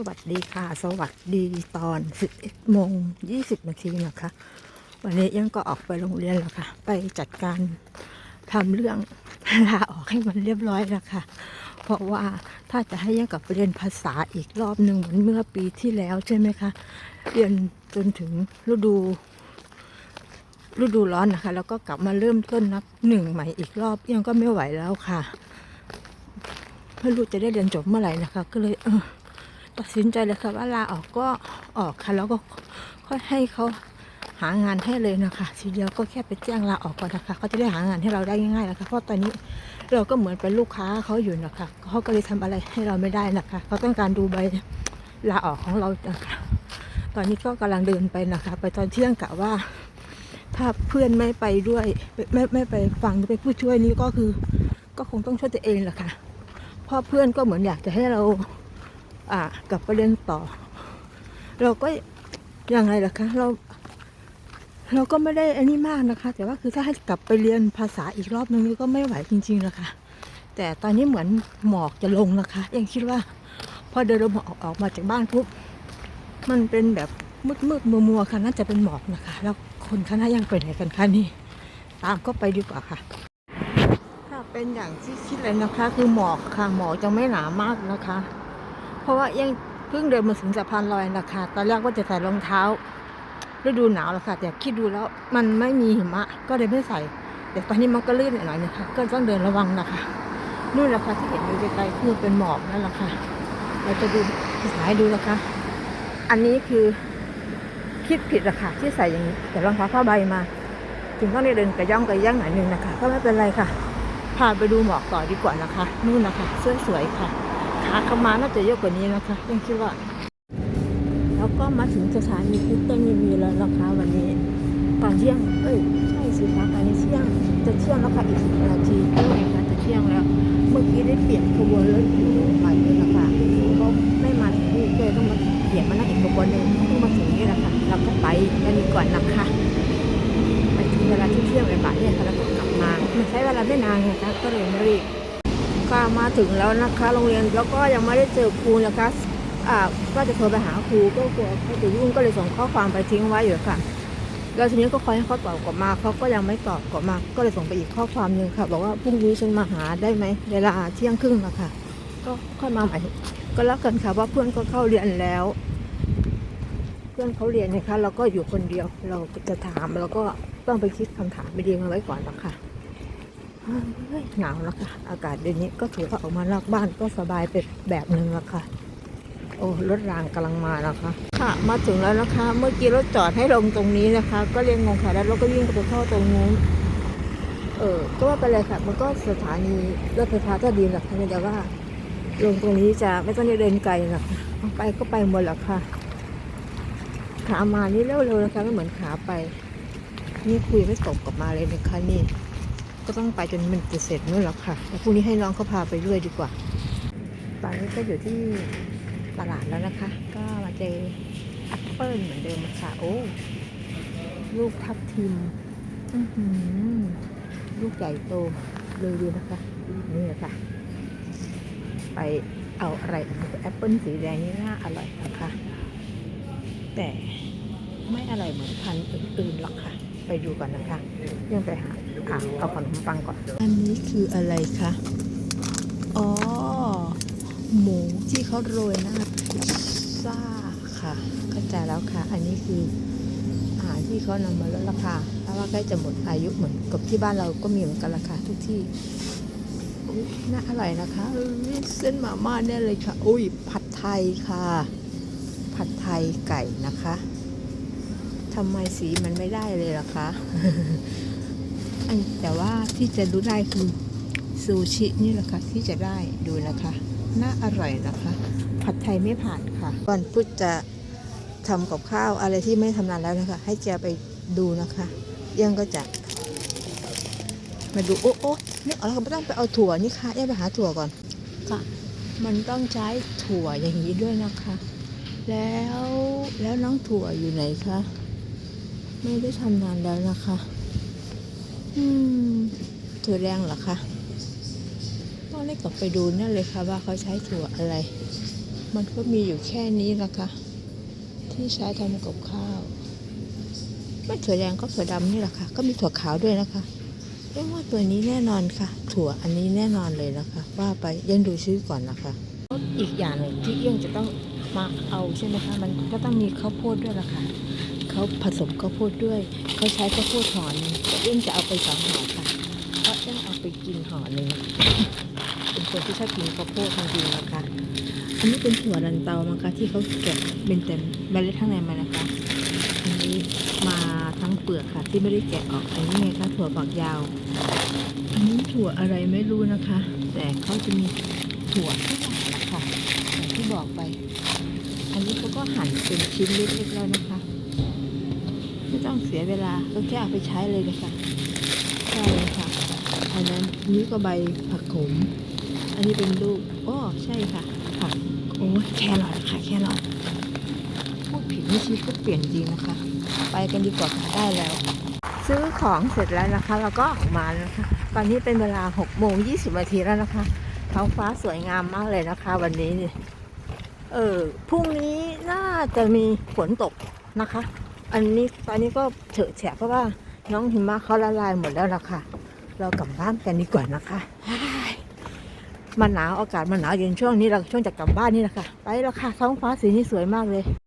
สวัสดีค่ะ สวัสดีตอน 11โมง20 นาทีนะคะ วันนี้ยังก็ออกไปโรงเรียนแล้วค่ะ ไปจัดการทำเรื่องลาออกให้มันเรียบร้อยแล้วค่ะ เพราะว่าถ้าจะให้ยังกับเรียนภาษาอีกรอบหนึ่งเหมือนเมื่อปีที่แล้วใช่ไหมคะ เรียนจนถึงฤดู ฤดูร้อนนะคะ แล้วก็กลับมาเริ่มต้นนับหนึ่งใหม่อีกรอบยังก็ไม่ไหวแล้วค่ะไม่รู้จะได้เรียนจบเมื่อไหร่นะคะ ก็เลยเออ ตัดสินใจเลยค่ะว่าลาออกก็ออกค่ะ แล้วก็ค่อยให้เขาหางานให้เลยนะคะทีเดียวก็แค่ไปแจ้งลาออกก่อนนะคะเขาจะได้หางานให้เราได้ง่ายๆนะคะ เพราะตอนนี้เราก็เหมือนเป็นลูกค้าเขาอยู่นะคะเขาก็เลยทำอะไรให้เราไม่ได้นะคะเขาต้องการดูใบลาออกของเรานะคะตอนนี้ก็กำลังเดินไปนะคะ ไปตอนเที่ยงกะว่า ถ้าเพื่อนไม่ไปด้วยไม่ไม่ไปฟังไปผู้ช่วยนี้ก็คือ ก็คงต้องช่วยตัวเองแหละค่ะเพราะเพื่อนก็เหมือนอยากจะให้เรา อ่ากลับไปเรียนต่อ เราก็ยังไงล่ะคะเรา เราก็ไม่ได้อันนี้มากนะคะ แต่ว่าคือถ้าให้กลับไปเรียนภาษาอีกรอบนึงนี่ก็ไม่ไหวจริงๆนะคะแต่ตอนนี้เหมือนหมอกจะลงนะคะ ยังคิดว่า พอเดินออกออกมาจากบ้านปุ๊บมันเป็นแบบมืดมืดมัวมัวๆค่ะน่าจะเป็นหมอกนะคะ แล้วคนคณะยังไปไหนกันคะนี่ ตามก็ไปดีกว่าค่ะ ถ้าเป็นอย่างที่คิดเลยนะคะ คือหมอกค่ะหมอกจะไม่หนามากนะคะ ราะว่ายังเพิ่งเดินมาถึงสะพานลอยนะคะตอนแรกว่าจะใส่รองเท้าฤดูหนาวแล้วค่ะแต่คิดดูแล้วมันไม่มีหิมะก็เลยไม่ใส่ แต่ตอนนี้มันก็ลื่นหน่อยนะคะก็ต้องเดินระวังนะคะนู่นแหละคะที่เห็นอยู่ไกลๆคือเป็นหมอกนั่นแหละค่ะเราจะดูสายดูนะคะ อันนี้คือคิดผิดอะค่ะที่ใส่อย่างนี้แต่รองเท้าผ้าใบมาถึงต้องได้เดินกระย่องกระย่างหน่อยนึงนะคะ ก็ไม่เป็นไรค่ะพาไปดูหมอกต่อดีกว่านะคะ นู่นนะคะเสื้อสวยค่ะ ขาเข้ามาน่าจะเยอะกว่านี้นะคะยังคิดว่าแล้วก็มาถึงสถานีพุทธมีมีแล้วนะคะวันนี้ตอนเที่ยง เอ้ยใช่สิคะตอนนี้เที่ยงจะเที่ยงแล้วค่ะอีกสิบนาทีด้วยค่ะจะเที่ยงแล้ว เมื่อกี้ได้เปลี่ยนขบวนรถใหม่เลยนะคะเขาไม่มาที่ก็เลยต้องมาเปลี่ยนมานั่งอีกขบวนหนึ่งเพิ่งมาถึงนี่แหละค่ะเราก็ไปกันดีก่อนนะคะไปถึงเวลาที่เที่ยงบ่ายเนี่ยค่ะแล้วก็กลับมาใช้เวลาไม่นานไงคะก็เลยไม่รีบ ก็มาถึงแล้วนะคะ โรงเรียนแล้วก็ยังไม่ได้เจอครูนะคะอ่าก็จะโทรไปหาครูก็กลัวเขาจะยุ่งก็เลยส่งข้อความไปทิ้งไว้อยู่ค่ะ แล้วทีนี้ก็คอยให้เขาตอบกลับมาเขาก็ยังไม่ตอบกลับมา ก็เลยส่งไปอีกข้อความหนึ่งค่ะ บอกว่าพรุ่งนี้ฉันมาหาได้ไหมเวลาเที่ยงครึ่งนะคะก็ค่อยมาใหม่ก็แล้วกันค่ะว่าเพื่อนก็เข้าเรียนแล้ว เพื่อนเขาเรียนนะคะเราก็อยู่คนเดียวเราจะถามแล้วก็ต้องไปคิดคำถามไปเรียงเอาไว้ก่อนนะคะ หนาวแล้วค่ะอากาศเดี๋ยวนี้ก็ถือว่าออกมานอกบ้านก็สบายเป็นแบบหนึ่งแล้วค่ะ โอ้รถรางกำลังมานะคะ ค่ะ มาถึงแล้วนะคะ เมื่อกี้รถจอดให้ลงตรงนี้นะคะ ก็เรียงงงค่ะแล้วรถก็วิ่งไปเข้าตรงนู้นเออก็ว่าไปเลยค่ะ มันก็สถานีรถไฟฟ้าใต้ดินแหละค่ะแต่ว่า ลงตรงนี้จะไม่ต้องเดินไกลหรอกไปก็ไปหมดแล้วค่ะ ขามานี่เร็วๆนะคะไม่เหมือนขาไป นี่คุยไม่ตกกลับมาเลยนะคะนี่ ก็ต้องไปจนมันจะเสร็จนู่นแหละค่ะแล้วพรุ่งนี้ให้น้องเขาพาไปด้วยดีกว่า ตอนนี้ก็อยู่ที่ตลาดแล้วนะคะ ก็มาเจอแอปเปิลเหมือนเดิมค่ะ โอ้ลูกทับทิมอื้อหือลูกใหญ่โตเลยดีนะคะ นี่แหละค่ะ ไปเอาอะไรแอปเปิลสีแดงนี่น่าอร่อยนะคะ แต่ไม่อร่อยเหมือนพันธุ์อื่นๆหรอกค่ะ ไปดูก่อนนะคะยังไปหา อะเอาขนมปังก่อน อันนี้คืออะไรคะ อ๋อ หมูที่เขาโรยหน้าพิซซ่าค่ะเข้าใจแล้วค่ะ อันนี้คืออาหารที่เขานำมาลดราคาเพราะว่าใกล้จะหมดอายุเหมือนกับที่บ้านเราก็มีเหมือนกันราคาทุกที่น่าอร่อยนะคะเส้นมาม่าเนี่ยเลยค่ะ อุ้ยผัดไทยค่ะ ผัดไทยไก่นะคะทำไมสีมันไม่ได้เลยล่ะคะ แต่ว่าที่จะรู้ได้คือซูชินี่แหละค่ะที่จะได้ดูนะคะ น่าอร่อยนะคะ ผัดไทยไม่ผ่านค่ะก่อนพุทธจะทำกับข้าวอะไรที่ไม่ทำนานแล้วนะคะ ให้แกไปดูนะคะเยังก็จะ มาดูโอ้โอ้นี่เอาแล้วก็ไม่ต้องไปเอาถั่วนี่ค่ะเยังไปหาถั่วก่อนค่ะมันต้องใช้ถั่วอย่างนี้ด้วยนะคะ แล้วแล้วน้องถั่วอยู่ไหนคะไม่ได้ทำนานแล้วนะคะ อืมถั่วแดงเหรอคะต้องได้กลับไปดูนั่นเลยค่ะว่าเขาใช้ถั่วอะไร มันก็มีอยู่แค่นี้ละค่ะ ที่ใช้ทำกับข้าว ไม่ถั่วแดงก็ถั่วดำนี่แหละค่ะ ก็มีถั่วขาวด้วยนะคะเรียกว่าตัวนี้แน่นอนค่ะ ถั่วอันนี้แน่นอนเลยนะคะ ว่าไปยังดูชื่อก่อนนะคะอีกอย่างหนึ่งที่เอี้ยงจะต้องมาเอาใช่ไหมคะ มันก็ต้องมีข้าวโพดด้วยละค่ะ เขาผสมข้าวโพดด้วย เขาใช้ข้าวโพดห่อหนึงเอี้ยงจะเอาไปสองห่อค่ะ เพราะเอี้ยงเอาไปกินห่อหนึ่งเป็นคนที่ชอบกินข้าวโพดจริงๆนะคะ อันนี้เป็นถั่วดันเตานะคะที่เขาแกะเป็นเต็มเมล็ดข้างในมานะคะ อันนี้มาทั้งเปลือกค่ะ ที่ไม่ได้แกะออก อันนี้ไงคะถั่วฝักยาว อันนี้ถั่วอะไรไม่รู้นะคะ แต่เขาจะมีถั่วที่หลายนะคะอย่างที่บอกไป อันนี้เขาก็หั่นเป็นชิ้นเล็กๆแล้วนะคะ ไม่ต้องเสียเวลาก็แค่เอาไปใช้เลยเลยค่ะใช่เลยค่ะ อันนั้นนี้ก็ใบผักขม อันนี้เป็นลูกอ้อใช่ค่ะ ผักโอ้แครอทค่ะ แครอทพูดผิดนี่ชีวิตก็เปลี่ยนจริงนะคะ ไปกันดีกว่าค่ะได้แล้ว ซื้อของเสร็จแล้วนะคะ แล้วก็ออกมาแล้วนะคะ ตอนนี้เป็นเวลา6โมง20นาทีแล้วนะคะท้องฟ้าสวยงามมากเลยนะคะ วันนี้นี่เออพรุ่งนี้น่าจะมีฝนตกนะคะ อันนี้ตอนนี้ก็เฉอะแฉะเพราะว่าน้องหิมะเขาละลายหมดแล้วนะคะเรากลับบ้านกันดีกว่านะคะมันหนาวอากาศมันหนาวเย็นช่วงนี้เราช่วงจะกลับบ้านนี่แหละค่ะ ไปแล้วค่ะท้องฟ้าสีนี้สวยมากเลย